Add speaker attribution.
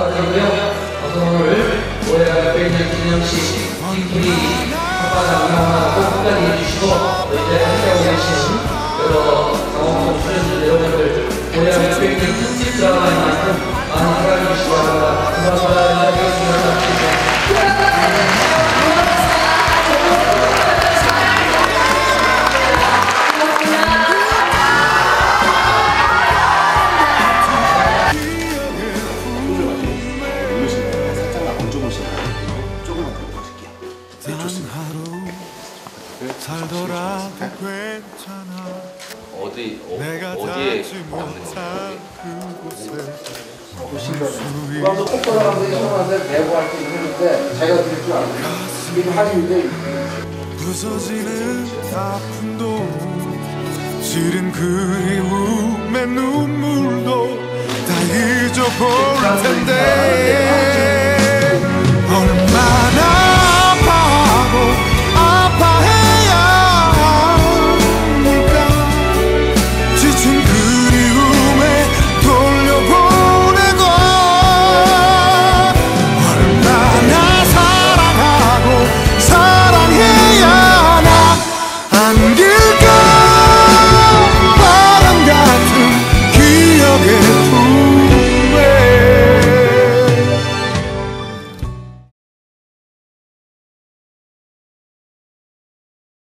Speaker 1: 감사드리고요. 방송을 5월 백날 기념식 우리 아빠가 운영하고 끝까지 해주시고 이제 함께하고 계신 여러 강원도 출연진 여러분들 5월 백날 특집 드라마
Speaker 2: 살더라도 괜찮아.
Speaker 3: 어디 어,
Speaker 2: 내가
Speaker 3: 어디에 건가요?
Speaker 2: 그곳에
Speaker 4: 그래서 꼭 돌아가면서 형한테 내고 할게 있는데 자기가 들을 줄 알고 이게 한인데
Speaker 2: 부서지는 아픔도 시린 그리움의 눈물도 다 잊어버릴 텐데